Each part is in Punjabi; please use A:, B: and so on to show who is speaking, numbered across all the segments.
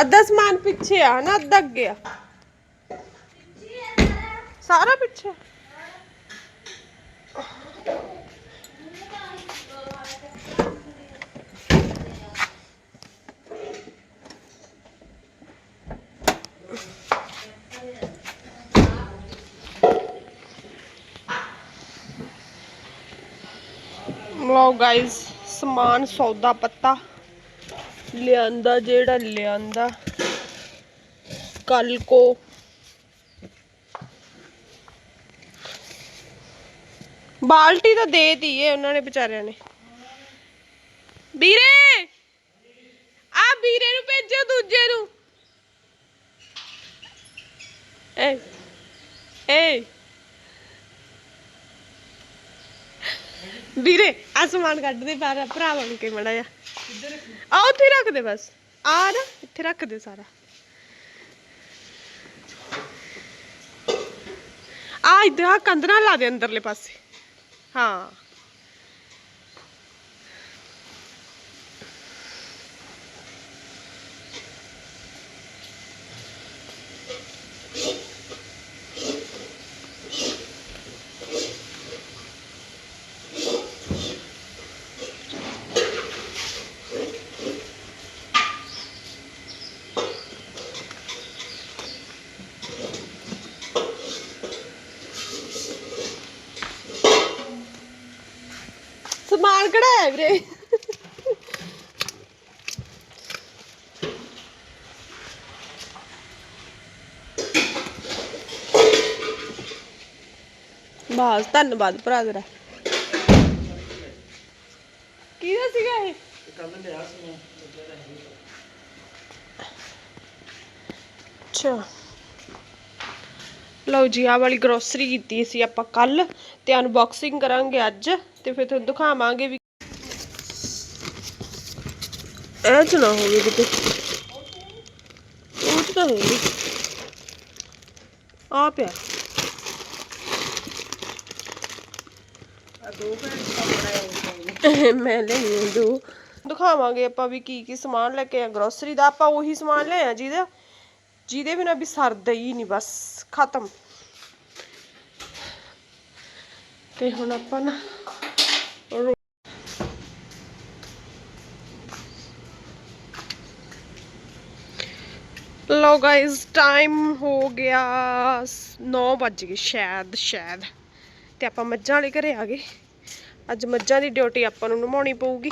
A: ਅੱਧਾ ਸਮਾਨ ਪਿੱਛੇ ਆ ਨਾ ਅੱਧਾ ਅੱਗੇ ਆ। ਸਾਰਾ ਪਿੱਛੇ? ਲਓ ਸਮਾਨ, ਸੌਦਾ, ਪੱਤਾ ਲਿਆਂਦਾ, ਜਿਹੜਾ ਲਿਆਂਦਾ। ਕੱਲ ਕੋ ਬਾਲਟੀ ਤਾਂ ਦੇ ਦਿੱਤੀ ਉਹਨਾਂ ਨੇ ਵਿਚਾਰਿਆਂ ਨੇ। ਵੀਰੇ! ਆ ਵੀਰੇ ਨੂੰ ਭੇਜੋ ਦੂਜੇ ਨੂੰ। ਏ ਏ। ਵੀਰੇ ਆ ਸਮਾਨ ਕੱਢ ਦੇ ਬਾਹਰ ਭਰਾ ਬਣ ਕੇ ਮੜਾ ਜਾ ਆ ਉੱਥੇ ਹੀ ਰੱਖ ਦੇ ਬਸ। ਆ ਨਾ, ਇੱਥੇ ਰੱਖ ਦੇ ਸਾਰਾ। ਆ ਇੱਧਰ ਆ ਕੰਧ ਨਾਲ ਲਾ ਦੇ ਅੰਦਰਲੇ ਪਾਸੇ। ਹਾਂ ਸਮਾਨ ਕਿਹੜਾ ਹੈ ਵੀਰੇ ਬਸ, ਧੰਨਵਾਦ ਭਰਾ ਤੇਰਾ। ਕਿਹਦਾ ਸੀਗਾ ਇਹ? ਅੱਛਾ। ਲਓ ਜੀ, ਆਹ ਵਾਲੀ ਗਰੋਸਰੀ ਕੀਤੀ ਸੀ ਆਪਾਂ ਕੱਲ ਤੇ ਅਨਬਾਕਸਿੰਗ ਕਰਾਂਗੇ ਅੱਜ, ਤੇ ਫਿਰ ਤੁਹਾਨੂੰ ਦਿਖਾਵਾਂਗੇ ਵੀ ਇਹ ਚ ਨਾ ਹੋਵੇ ਕਿਤੇ। ਉਹ 'ਚ ਤਾਂ ਹੈ ਨਹੀਂ ਆ ਪਿਆ। ਮੈਂ ਲਈ ਦੋ। ਦਿਖਾਵਾਂਗੇ ਆਪਾਂ ਵੀ ਕੀ ਕੀ ਸਮਾਨ ਲੈ ਕੇ ਆ ਗਰੋਸਰੀ ਦਾ ਆਪਾਂ ਉਹੀ ਸਮਾਨ ਲਿਆ ਜਿਹਦੇ। ਜਿਹਦੇ ਬਿਨਾ ਵੀ ਸਰਦਾ ਹੀ ਨਹੀਂ, ਬਸ ਖਤਮ। ਤੇ ਹੁਣ ਆਪਾਂ ਨਾ ਲੋ ਗਾਇਸ ਟਾਈਮ ਹੋ ਗਿਆ 9 ਵਜ ਗਏ, ਸ਼ਾਇਦ ਸ਼ਾਇਦ। ਤੇ ਆਪਾਂ ਮੱਝਾਂ ਵਾਲੇ ਘਰੇ ਆ ਗਏ। ਅੱਜ ਮੱਝਾਂ ਦੀ ਡਿਊਟੀ ਆਪਾਂ ਨੂੰ ਨਿਭਾਉਣੀ ਪਊਗੀ।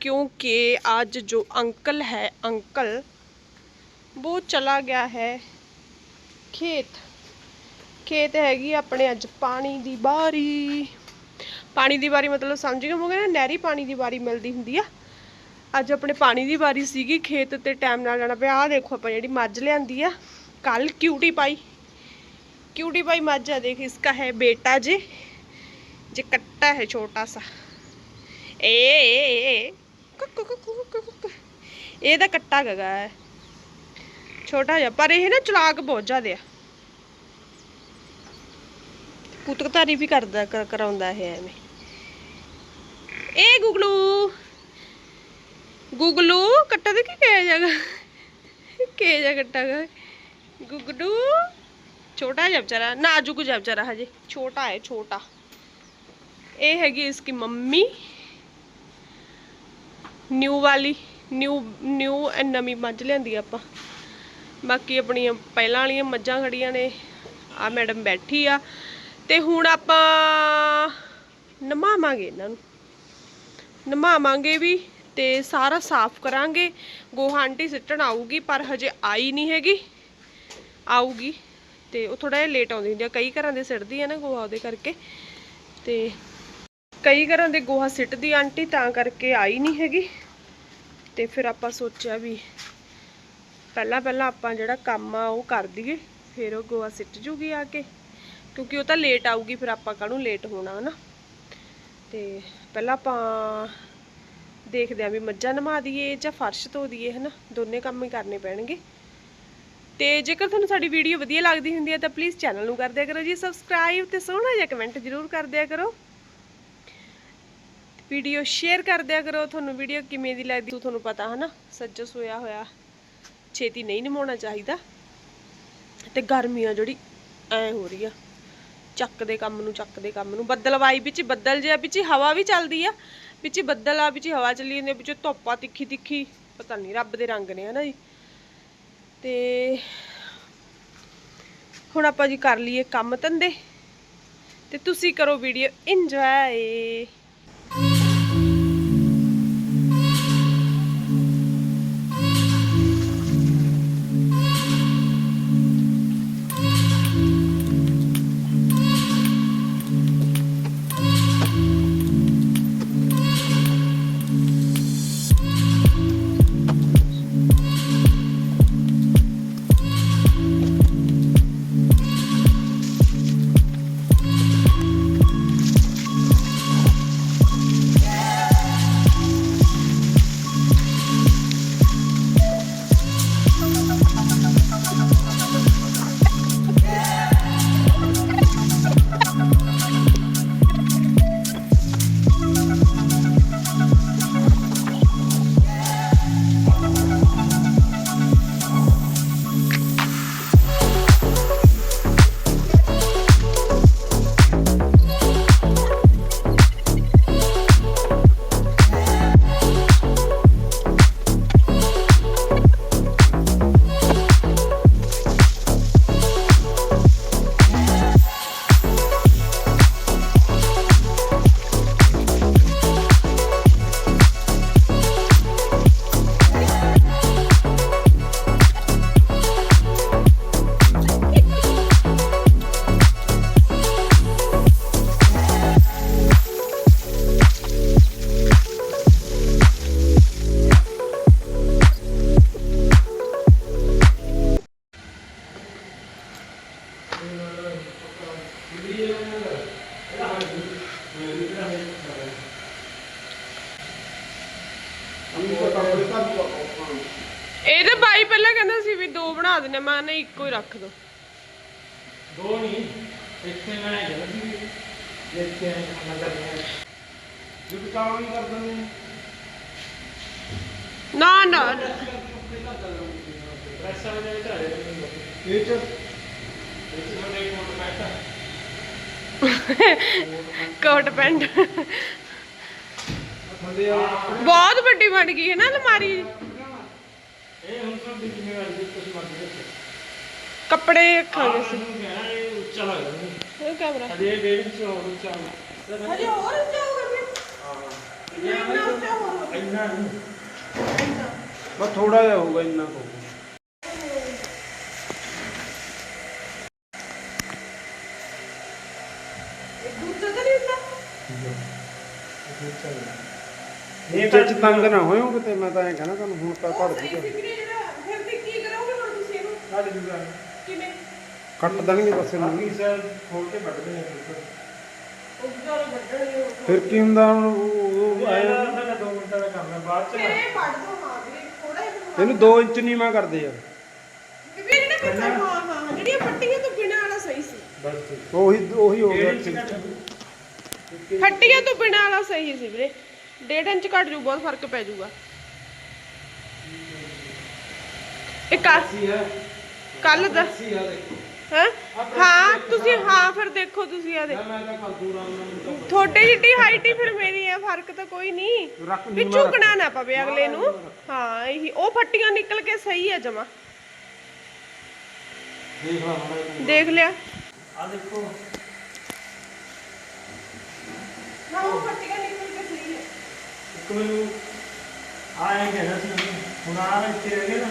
A: ਕਿਉਂਕਿ ਅੱਜ ਜੋ ਅੰਕਲ ਹੈ, ਅੰਕਲ ਉਹ ਚਲਾ ਗਿਆ ਹੈ ਖੇਤ। ਖੇਤ ਹੈਗੀ ਆਪਣੇ ਅੱਜ ਪਾਣੀ ਦੀ ਬਾਰੀ ਪਾਣੀ ਦੀ ਬਾਰੀ ਮਤਲਬ ਸਮਝ ਗਏ ਹੋਗੇ ਨਾ? ਨਹਿਰੀ ਪਾਣੀ ਦੀ ਬਾਰੀ ਮਿਲਦੀ ਹੁੰਦੀ ਆ। ਅੱਜ ਆਪਣੇ ਪਾਣੀ ਦੀ ਵਾਰੀ ਸੀਗੀ, ਖੇਤ ਤੇ ਟਾਈਮ ਨਾਲ ਜਾਣਾ ਪਿਆ। ਆ ਦੇਖੋ ਆਪਾਂ ਜਿਹੜੀ ਮੱਝ ਲਿਆਂਦੀ ਆ ਕੱਲ ਕਿਊਟੀ ਪਾਈ। ਕਿਊਟੀ ਪਾਈ ਮੱਝ ਆ, ਦੇਖ ਇਸਕਾ ਹੈ ਬੇਟਾ ਜੀ। ਜੇ ਕੱਟਾ ਹੈ ਛੋਟਾ ਸਾ। ਏ ਏ ਏ ਕੁੱਕ ਕੁੱਕ ਕੁੱਕ ਕੁੱਕ ਇਹਦਾ ਕੱਟਾ ਗਗਾ ਹੈ। ਛੋਟਾ ਜਿਹਾ, ਪਰ ਇਹ ਨਾ ਚਲਾਕ ਬਹੁਤ ਜ਼ਿਆਦਾ ਆ। ਕੁੱਤਕਤਾਰੀ ਵੀ ਕਰਦਾ ਕਰਾਉਂਦਾ ਇਹ ਗੁਗਲੂ। ਗੁਗਲੂ, ਕੱਟਾ ਦੇ ਕੀ ਕਹਿ ਜਾਗਾ ਕੇ ਜਾ ਕੱਟਾ ਗਾ? ਗੁਗਲੂ, ਛੋਟਾ ਜਿਹਾ ਵਿਚਾਰਾ, ਨਾਜ਼ੁਕ ਜਿਹਾ ਵਿਚਾਰਾ ਹਜੇ, ਛੋਟਾ ਹੈ, ਛੋਟਾ। ਇਹ ਹੈਗੀ ਇਸकी ਮੰਮੀ, ਨਿਊ ਵਾਲੀ, ਨਿਊ ਨਿਊ ਨਵੀਂ ਮੱਝ ਲਿਆਂਦੀ ਆਪਾਂ। ਬਾਕੀ ਆਪਣੀਆਂ ਪਹਿਲਾਂ ਵਾਲੀਆਂ ਮੱਝਾਂ ਖੜੀਆਂ ਨੇ, ਆ ਮੈਡਮ ਬੈਠੀ ਆ। ਤੇ ਹੁਣ ਆਪਾਂ ਨਮਾਵਾਂਗੇ ਇਹਨਾਂ ਨੂੰ। ਨਮਾਵਾਂਗੇ ਵੀ ਤੇ ਸਾਰਾ ਸਾਫ਼ ਕਰਾਂਗੇ। ਗੋਹਾ ਆਂਟੀ ਸਿੱਟਣ ਆਊਗੀ, ਪਰ ਹਜੇ ਆਈ ਨਹੀਂ ਹੈਗੀ। ਆਊਗੀ ਤੇ ਉਹ ਥੋੜਾ ਜਿਹਾ ਲੇਟ ਆਉਂਦੀ ਹੁੰਦੀ ਆ। ਕਈ ਘਰਾਂ ਦੇ ਸਿੱਟਦੀ ਆ ਨਾ ਗੋਹਾ ਉਹਦੇ ਕਰਕੇ। ਤੇ ਕਈ ਘਰਾਂ ਦੇ ਗੋਹਾ ਸਿੱਟਦੀ ਆਂਟੀ, ਤਾਂ ਕਰਕੇ ਆਈ ਨਹੀਂ ਹੈਗੀ। ਤੇ ਫਿਰ ਆਪਾਂ ਸੋਚਿਆ ਵੀ ਪਹਿਲਾਂ ਪਹਿਲਾਂ ਆਪਾਂ ਜਿਹੜਾ ਕੰਮ ਆ ਉਹ ਕਰ ਦਈਏ, ਫਿਰ ਉਹ ਗੋਆ ਸਿੱਟ ਜੂਗੀ ਆ ਕੇ। ਕਿਉਂਕਿ ਉਹ ਤਾਂ ਲੇਟ ਆਊਗੀ, ਫਿਰ ਆਪਾਂ ਕਾਹਨੂੰ ਲੇਟ ਹੋਣਾ ਹਨਾ। ਤੇ ਪਹਿਲਾਂ ਆਪਾਂ ਦੇਖਦੇ ਆਂ ਵੀ ਮੱਝਾਂ ਨਮਾ ਦਈਏ ਜਾਂ ਫਰਸ਼ ਧੋ ਦਈਏ, ਹਨਾ? ਦੋਨੇ ਕੰਮ ਹੀ ਕਰਨੇ ਪੈਣਗੇ। ਤੇ ਜੇਕਰ ਤੁਹਾਨੂੰ ਸਾਡੀ ਵੀਡੀਓ ਵਧੀਆ ਲੱਗਦੀ ਹੁੰਦੀ ਹੈ ਤਾਂ ਪਲੀਜ਼ ਚੈਨਲ ਨੂੰ ਕਰ ਦਿਆ ਕਰੋ ਜੀ ਸਬਸਕ੍ਰਾਈਬ ਤੇ ਸੋਹਣਾ ਜਿਹਾ ਕਮੈਂਟ ਜ਼ਰੂਰ ਕਰ ਦਿਆ ਕਰੋ। ਵੀਡੀਓ ਸ਼ੇਅਰ ਕਰ ਦਿਆ ਕਰੋ, ਤੁਹਾਨੂੰ ਵੀਡੀਓ ਕਿਵੇਂ ਦੀ ਲੱਗਦੀ ਤੁਹਾਨੂੰ ਪਤਾ, ਹਨਾ? ਸੱਜੋ ਹੋਇਆ ਹੋਇਆ, ਛੇਤੀ ਨਹੀਂ ਨਿਮਾਉਣਾ ਚਾਹੀਦਾ। ਤੇ ਗਰਮੀ ਆ ਜਿਹੜੀ ਐ ਹੋ ਰਹੀ ਆ ਚੱਕ ਦੇ ਕੰਮ ਨੂੰ ਚੱਕ ਦੇ ਕੰਮ ਨੂੰ। ਬੱਦਲਵਾਈ ਵਿੱਚ ਬੱਦਲ ਜਿਹਾ ਵਿੱਚ ਹਵਾ ਵੀ ਚੱਲਦੀ ਆ। ਵਿੱਚ ਬੱਦਲ ਆ ਵਿੱਚ ਹਵਾ ਚੱਲੀ ਜਾਂਦੀ ਆ, ਵਿੱਚ ਧੁੱਪਾ ਤਿੱਖੀ ਤਿੱਖੀ ਪਤਾ ਨਹੀਂ ਰੱਬ ਦੇ ਰੰਗ ਨੇ ਹਨਾ ਜੀ। ਤੇ ਹੁਣ ਆਪਾਂ ਜੀ ਕਰ ਲਈਏ ਕੰਮ ਧੰਦੇ। ਤੇ ਤੁਸੀਂ ਕਰੋ ਵੀਡੀਓ ਇੰਜੋਏ ਦੋ ਬਣਾ ਦਿੰਨੇ ਮੈਂ ਨਹੀਂ ਇੱਕੋ ਹੀ ਰੱਖ ਦੋ।
B: ਦੋ ਨਹੀਂ ਇੱਥੇ ਮੈਂ ਜੁਟ ਕੰਮ ਨਹੀਂ ਕਰ ਦਿੰਦੇ?
A: ਨਾ ਨਾ।
B: ਇਹ ਇਹ ਚ
A: ਕੋਟ ਪੈਂਟ ਬਹੁਤ ਵੱਡੀ ਬਣ ਗਈ ਹੈ ਨਾ ਅਲਮਾਰੀ।
B: ਇਹ ਹੁਣ ਸਭ ਦੀ ਜ਼ਿੰਮੇਵਾਰੀ ਦੀ ਤੁਸੀਂ ਮਰਜ਼ੀ ਰੱਖੋ।
A: ਕੱਪੜੇ ਰੱਖਾਂਗੇ ਸੀ।
B: ਨੂੰ ਕਹਿਣਾ ਇਹ ਉੱਚਾ ਲੱਗਦਾ ਮੈਨੂੰ
A: ਇਹ ਕੈਮਰਾ।
B: ਅਜੇ ਡੇਢ ਇੰਚ ਹੋਰ ਉੱਚਾ।
A: ਹਜੇ ਹੋਰ ਜਾਊਗਾ ਫਿਰ।
B: ਹਾਂ।
A: ਇੰਨਾ ਉੱਚਾ ਹੋਰ
B: ਇੰਨਾ ਨਹੀਂ ਬਸ ਥੋੜਾ ਜਿਹਾ ਹੋਊਗਾ ਇੰਨਾ ਕੁ
A: ਦੂਜਾ ਤਾਂ ਨਹੀਂ ਹੁੰਦਾ
B: ਇਹ ਚ ਤੰਗ ਨਾ ਹੋਇਓ ਕਿਤੇ ਮੈਂ ਤਾਂ ਐਂ ਕਹਿਣਾ ਤੁਹਾਨੂੰ ਹੁਣ ਤਾਂ ਘੜ
A: ਜਿਹੜਾ ਫਿਰ ਤੇ ਕੀ ਕਰੋਗੇ ਹੁਣ ਤੁਸੀਂ ਇਹਨੂੰ?
B: ਕੱਢ ਜੂਗਾ
A: ਕਿਵੇਂ?
B: ਕੱਟ ਦੇਣਗੇ ਬਸ ਇਹਨੂੰ। ਸਰ ਖੋਲ ਕੇ ਵੱਢ ਦੇਣੇ
A: ਉਹ ਜਾਲ ਵੱਢਣਗੇ ਉਹ
B: ਫਿਰ ਕੀ ਹੁੰਦਾ ਹੁਣ? ਉਹ- ਉਹ ਆਇਆ ਸਾਡਾ 2 ਮਿੰਟਾਂ ਦਾ ਕੰਮ ਹੈ ਬਾਅਦ
A: ਫਿਰ ਇਹ ਵੱਢ ਦੋ ਹਾਂ ਵੀਰੇ ਥੋੜਾ ਜਿਹਾ
B: ਇਹਨੂੰ 2 ਇੰਚ ਨੀਵਾ ਕਰਦੇ ਯਾਰ।
A: ਵੀਰੇ ਨੇ ਫਿਰ ਤਾਂ ਹਾਂ ਹਾਂ ਜਿਹੜੀਆਂ ਫੱਟੀਆਂ ਤੋਂ ਬਿਨਾਂ ਵਾਲਾ ਸਹੀ ਸੀ।
B: ਬਸ ਉਹੀ ਉਹੀ ਹੋ ਗਿਆ।
A: ਫੱਟੀਆਂ ਤੋਂ ਬਿਨਾਂ ਵਾਲਾ ਸਹੀ ਸੀ ਵੀਰੇ। ਡੇਢ ਇੰਚ ਘੱਟ ਜੂ ਬਹੁਤ ਫ਼ਰਕ ਪੈ ਜਾਊਗਾ ਇਹ ਕੱਲ
B: ਹੈ।
A: ਕੱਲ ਦਾ
B: ਆ
A: ਹੈ ਹਾਂ? ਤੁਸੀਂ ਹਾਂ। ਫਿਰ ਦੇਖੋ ਤੁਸੀਂ ਆ ਦੇ ਥੋੜੀ ਜਿੱਡੀ ਹਾਈਟ ਹੀ ਫਿਰ ਮੇਰੀ ਹੈ ਫ਼ਰਕ ਤਾਂ ਕੋਈ ਨਹੀਂ। ਵੀ ਝੁਕਣਾ ਨਾ ਪਵੇ ਅਗਲੇ ਨੂੰ। ਹਾਂ ਇਹੀ ਉਹ ਫੱਟੀਆਂ ਨਿਕਲ ਕੇ ਸਹੀ ਹੈ ਜਮਾ।
B: ਦੇਖ
A: ਲਿਆ।
B: ਆ ਦੇਖੋ।
A: ਨਾ ਉਹ ਫੱਟੀਆਂ
B: ਮੈਨੂੰ ਆਏ ਕਹਿਣਾ ਸੀ ਉਹਨੇ, ਹੁਣ ਆ ਇੱਥੇ ਰਹਿ ਗਏ ਨਾ।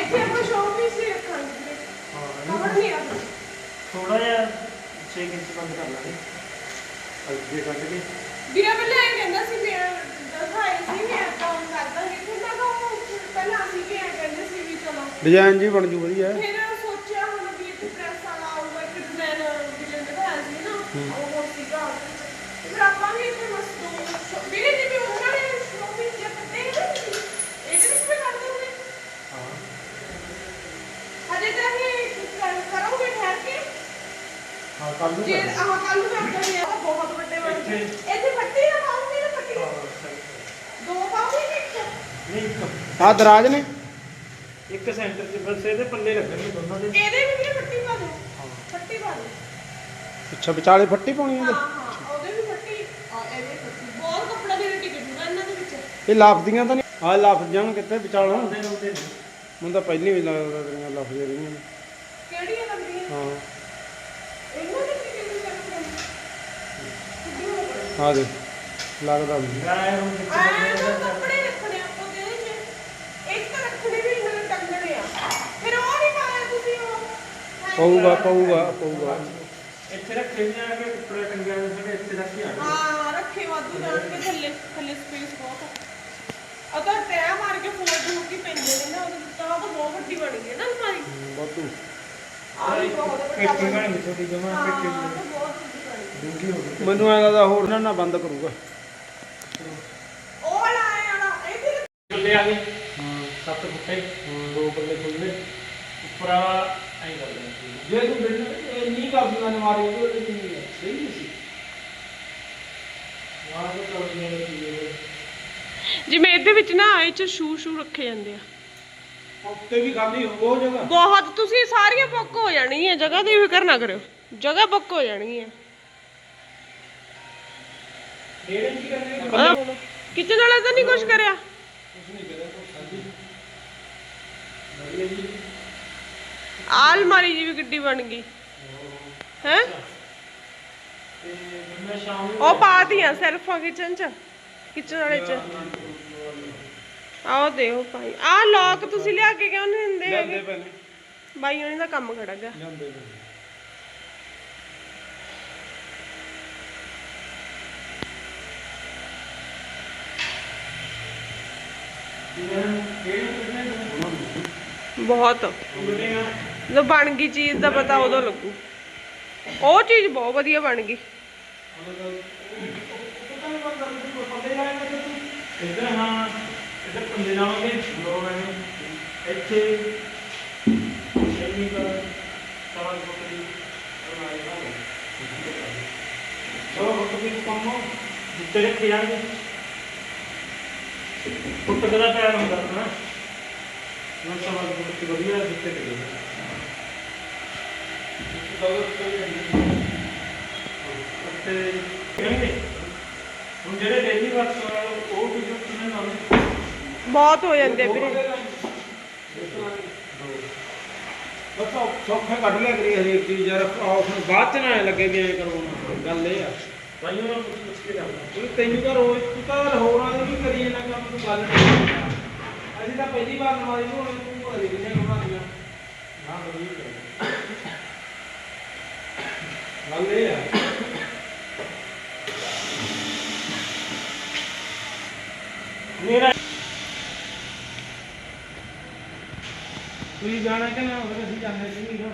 A: ਇੱਥੇ ਆਪਾਂ ਸ਼ੋਅ ਪੀਸ ਹੀ ਰੱਖਾਂਗੇ ਕਵਰ ਨਹੀਂ ਰੱਖਣਾ
B: ਥੋੜਾ ਜਿਹਾ 6 ਇੰਚ ਬੰਦ ਕਰ ਲਾਂਗੇ। ਅੱਗੇ ਕੱਢ ਕੇ।
A: ਵੀਰਾ ਪਹਿਲਾਂ ਇਹ ਕਹਿੰਦਾ ਸੀ ਵੀ ਦਿਖਾਏ ਸੀ ਵੀ ਆਪਾਂ ਕਰ ਦਾਂਗੇ ਫਿਰ ਮੈਂ ਕਿਹਾ ਉਹ ਪਹਿਲਾਂ ਅਸੀਂ ਵੀ ਇਹ ਕਹਿੰਦੇ ਸੀ ਵੀ ਚਲੋ।
B: ਡਿਜ਼ਾਈਨ ਜੀ ਬਣ ਜੂ ਵਧੀਆ।
A: ਫਿਰ
B: ਹਾਂ ਕੱਲ ਨੂੰ
A: ਜੇ
B: ਕਰਨਾ।
A: ਆਹ ਕੱਲ ਨੂੰ ਕਰਦੇ ਆ ਬਹੁਤ ਵੱਡੇ ਬਣ ਗਏ।
B: ਇੱਥੇ।
A: ਇੱਥੇ ਫੱਟੀ ਨਾ ਪਾਉਂਗੀ ਨਾ ਫੱਟੀ
B: ਹਾਂ, ਸਹੀ।
A: ਦੋ ਪਾਉਂਗੀ ਕਿ ਇੱਕ?
B: ਨਹੀਂ ਇੱਕ-
C: ਆ ਦਰਾਜ ਨੇ?
B: ਇੱਕ ਸੈਂਟਰ 'ਚ ਬਸ ਇਹਦੇ ਪੱਲੇ ਲੱਗਣਗੇ ਦੋਨਾਂ ਦੇ।
A: ਇਹਦੇ ਵੀ ਵੀਰੇ ਫੱਟੀ ਪਾ ਦੋ। ਫੱਟੀ ਪਾ ਦੋ।
C: ਅੱਛਾ ਵਿਚਾਲੇ ਫੱਟੀ ਪਾਉਣੀ
A: ਹਾਂ
C: ਇਹਦੇ?
A: ਹਾਂ ਉਹਦੇ ਵੀ ਫੱਟੀ ਆ ਇਹਦੇ ਫੱਟੀ ਬਹੁਤ ਕੱਪੜਾ ਦੇ ਟਿਕਟ ਹੁੰਦਾ ਇਹਨਾਂ ਦੇ ਵਿੱਚ।
C: ਇਹ ਲਾਫਦੀਆਂ ਤਾਂ ਨਹੀਂ? ਆ ਲਾਫ ਜਾਣ ਕਿੱਥੇ? ਵਿਚਾਲੋਂ ਮੈਨੂੰ ਤਾਂ ਪਹਿਲੀ ਵੀ ਲੱਗਦਾ ਤੇਰੀਆਂ ਲਾਫਦੀਆਂ ਰਹੀਆਂ ਨੇ।
A: ਕਿਹੜੀਆਂ ਲੱਗਦੀਆਂ
C: ਹਾਂ
A: ਇਹਨਾਂ ਦੇ ਟਿਕਟ ਵੀ ਕਰਦੇ
C: ਆ ਦੇ। ਲੱਗਦਾ ਵੀ
A: ਕੱਪੜੇ ਰੱਖਣੇ ਆਪਾਂ ਦੇ ਵਿੱਚ ਇੱਕ ਤਾਂ ਰੱਖਣੇ ਵੀ ਇਹਨਾਂ ਨੇ ਟੰਗਣੇ ਆ ਫਿਰ ਉਹ ਨਹੀਂ। ਪਾਇਆ ਤੁਸੀਂ ਉਹ
C: ਪਊਗਾ ਪਊਗਾ ਪਊਗਾ।
B: ਇੱਥੇ ਰੱਖੇ ਵੀ ਆ ਕੇ ਕੱਪੜੇ ਟੰਗਿਆ ਹੋਏ ਸਾਡੇ ਇੱਥੇ ਰੱਖ ਆ।
A: ਹਾਂ ਰੱਖੇ ਵਾਧੂ ਜਾਣਗੇ ਥੱਲੇ ਥੱਲੇ ਸਪੇਸ ਬਹੁਤ ਆ। ਅਗਰ ਤੈ ਮਾਰ ਕੇ ਫੋਲਡ ਹੋ ਕੇ ਪੈਂਦੇ ਨੇ ਨਾ ਉਹ ਤਾਂ ਬਹੁਤ ਵੱਡੀ ਬਣ ਗਈ ਨਾ ਅਲਮਾਰੀ।
C: ਵਾਧੂ।
A: ਆ ਵੀ ਬਹੁਤ ਵੱਡਾ ਬਣ
B: ਗਈ। ਛੋਟੀ ਜਮਾ
A: ਹਾਂ
B: ਪੇਟੀ
A: ਤਾਂ ਬਹੁਤ ਵੱਡੀ ਬਣ ਗਈ
B: ਡੂੰਗੀ ਹੋ ਗਈ
C: ਮੈਨੂੰ ਐਂ ਲੱਗਦਾ ਹੋਰ ਨਾ ਨਾ ਬੰਦ ਕਰੂਗਾ।
A: ਉਹ ਆਇਆ ਵਾਲਾ ਇਹ ਵੀ
B: ਬੱਲੇ ਆ ਗਏ।
C: ਹਾਂ
B: ਸੱਤ ਫੁੱਟੇ ਦੋ ਬੱਲੇ ਖੁੱਲੇ ਉੱਪਰ ਐਂ ਕਰ ਲੈਣਾ।
C: ਜੇ ਤੂੰ ਬਿੰਨ ਨਹੀਂ ਕਰਦੀਆਂ ਨੇ ਮਾਰੀ ਉਹਦੇ ਤੇ ਨਹੀਂ ਸਹੀ ਨਹੀਂ ਸੀ।
B: ਆਹ ਤੇ ਕਰਦੀਆਂ ਨੇ ਕੀ ਇਹ
A: ਜਿਵੇਂ ਇਹਦੇ ਵਿੱਚ ਨਾ ਇਹ ਚ ਸ਼ੂ ਸ਼ੂ ਰੱਖੇ ਜਾਂਦੇ ਆ।
C: ਉੱਤੇ ਵੀ ਖਾਲੀ ਉਹ ਜਗ੍ਹਾ।
A: ਬਹੁਤ ਤੁਸੀਂ ਸਾਰੀਆਂ ਬੁੱਕ ਹੋ ਜਾਣਗੀਆਂ ਜਗ੍ਹਾ ਦੀ ਫਿਕਰ ਨਾ ਕਰਿਓ। ਜਗ੍ਹਾ ਬੁੱਕ ਹੋ ਜਾਣਗੀਆਂ। ਕਿਚਨ ਵਾਲਾ ਤਾਂ ਨਹੀਂ ਕੁਝ ਕਰਿਆ। ਆਹ ਅਲਮਾਰੀ ਜੀ ਵੀ ਗੱਡੀ ਬਣ ਗਈ। ਹੈ? ਉਹ ਪਾਤੀਆਂ ਸੈਲਫਾਂ ਕਿਚਨ ਚ ਕਿਚਨ ਵਾਲੇ ਚ। ਆਓ ਦੇਖੋ ਭਾਈ। ਆਹ ਲੋਕ ਤੁਸੀਂ ਲਿਆ ਕੇ ਕਿਉਂ ਨਹੀਂ ਦਿੰਦੇ ਹੈਗੇ? ਬਾਈ ਉਹਨਾਂ ਦਾ ਕੰਮ ਖੜਾ ਗਾ
C: ਜਾਂਦੇ ਪਏ ਨੇ।
B: ਕਿਹੜੀ ਕਿਹਨੇ
A: ਬਹੁਤ। ਜਦੋਂ ਬਣ ਗਈ ਚੀਜ਼ ਦਾ ਪਤਾ ਉਦੋਂ ਲੱਗੂ। ਉਹ ਚੀਜ਼ ਬਹੁਤ ਵਧੀਆ ਬਣ ਗਈ।
B: ਇੱਧਰ ਹਾਂ, ਇੱਧਰ ਪੰਦੇ ਲਾਵਾਂਗੇ, ਦੋ ਮੈਨੇ ਇੱਥੇ ਇੰਨੀ ਕਰ ਸਵਾਲ ਕੋਟਰੀ ਅਲਮਾਰੀ ਲਾਵਾਂਗੇ ਉਹ ਕੋਟਰੀ ਕੰਮ ਜਿੱਤੇ ਰੱਖੇ ਜਾਣਗੇ। ਕੁੱਟ ਕਦਾ ਪਿਆਰ ਹੁੰਦਾ ਨਾ ਮੈਂ ਸਵਾਲ ਕੋਟਰੀ ਵਧੀਆ ਜਿੱਤੇ ਕਰੀ ਤੇ ਕਹਿੰਦੇ ਹੁਣ ਜਿਹੜੇ ਡੇਲੀ ਵਰਕ ਉਹ ਵੀ ਜੋ ਕਿੰਨੇ ਲਾਉਂਦੇ
A: ਬਹੁਤ ਹੋ ਜਾਂਦੇ ਵੀਰੇ।
C: ਬਸ ਉਹ ਸੌਖਾ ਕੱਢ ਲਿਆ ਕਰੀ ਹਰੇਕ ਚੀਜ਼ ਯਾਰ ਆਹ ਫਿਰ ਬਾਅਦ ਚ ਨਾ ਐਂ ਲੱਗੇ ਵੀ ਐਂ ਕਰੋ ਗੱਲ ਇਹ ਆ।
B: ਭਾਈਓ ਨੂੰ ਪੁੱਛ ਕੇ ਜਾਂਦਾ
C: ਉਹ ਤੈਨੂੰ ਤਾਂ ਰੋਜ਼ ਤੂੰ ਤਾਂ ਹੋਰਾਂ ਦੇ ਵੀ ਕਰੀ ਜਾਂਦਾ ਕੰਮ, ਤੂੰ ਗੱਲ ਅਸੀਂ ਤਾਂ ਪਹਿਲੀ ਵਾਰ ਨਵਾਜ਼ ਨੂੰ ਹੋਣੇ ਤੂੰ ਪਤਾ ਕਿੰਨੇ ਹੋਣਾ ਦੀਆਂ
B: ਨਾ ਵਧੀਆ
C: ਗੱਲ ਇਹ ਆ।
B: ਮੇਰਾ
C: ਤੁਸੀਂ ਜਾਣਾ ਕਿ ਨਾ ਫਿਰ ਅਸੀਂ ਜਾਂਦੇ ਸੀ ਨਾ